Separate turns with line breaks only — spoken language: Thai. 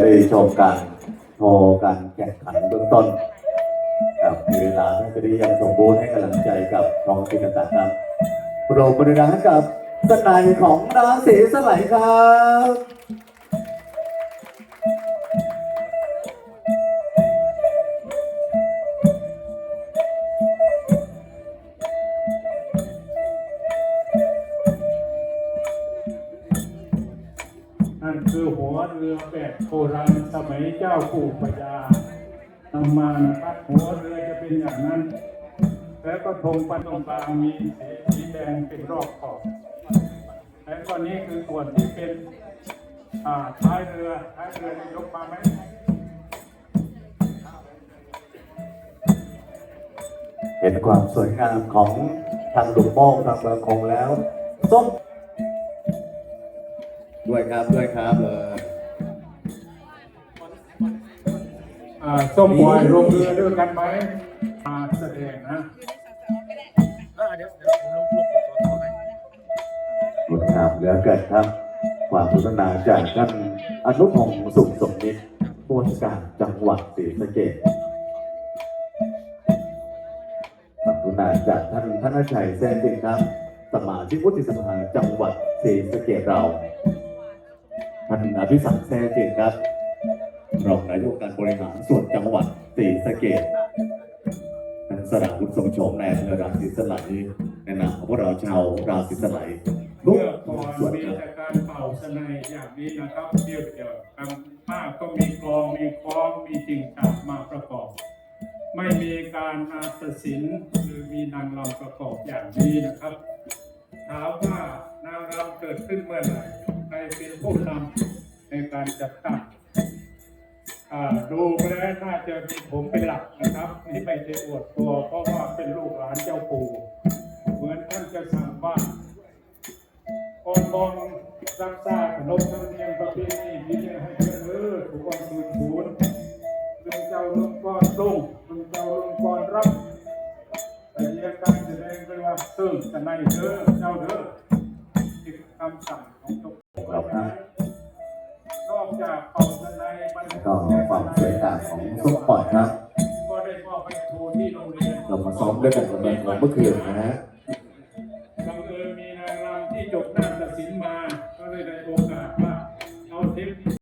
ได้ชมการโชว์การแข่งขันเบื้องต้นกับเวลาให้ได้ยังสมบูรณ์ให้กำลังใจกับท้องถิ่นต่าครับโปรบริการให้กับสนายของนางสีสไหลครับ
นั่นคือหัวเรือแบบโบราณสมัยเจ้าปู่พญานำมานะครับหัวเรือจะเป็นอย่างนั้น แล้วก็ธงปันตรงกลางมีสีสีแดงเป็นรอบขอบแล้วก็นี้คือส่วนที่เป็นอ่าท้ายเรือท้ายเรือยกมาไหม
เห็นความสวยงามของทางหลุมโม่งทางเมืองคงแล้วส้ม ด้วยครับด้วยครับเออ
อ่าส้มหวายลงเรือด้วยกันไหมมาแสดงนะ
งดงามเหลือเกินครับ ความพัฒนาจากท่านอนุพงศ์สุขสมนิตผู้ว่าราชการจังหวัดศรีสะเกษความพัฒนาจากท่านธนชัยแซ่จริงครับ สมาชิกวุฒิสภาจังหวัดศรีสะเกษเราท่านอภิศักแซ่จริงครับรองนายกการบริหารส่วนจังหวัดศรีสะเกษท่านสราวุฒิทรงโฉมในอำเภอราศีสไลยในนามของพวกเราชาวราศีสไลย
เมื่อก่อนมีแต่การเป่าสนัยอย่างนี้นะครับเดียวเดียวทางภาคก็มีกลองมีคล้องมีจิงจับมาประกอบ ไม่มีการนาฏศิลป์หรือมีนางรำประกอบอย่างนี้นะครับถามว่านางรำเกิดขึ้นเมื่อไหร่ เป็นผู้นำในการจัดตั้งดูไปแล้วน่าจะมีผมเป็นหลักนะครับนี่ไม่ได้อวดตัวเพราะว่าเป็นลูกหลานเจ้าปู่ เหมือนท่านจะสั่งว่าองค์กรรักษาขนบธรรมเนียมประเพณีที่เรียนให้เจริญทุกวันคืนศูนลุงเจ้าลุงก่อนลุงลุงเจ้าลุงก่อนรับแต่เรียนการแสดงไปว่าซึ่งจะในเด้อเจ้าเด้อที่คำสั่ง ก็
ความสวยงามของซุปปล่อย
นะเรา
มาซ้อมด้วยกันกับแบงค์ของเมื่อคืนนะฮะ
บังเอิญมีนางรำที่จบหน้า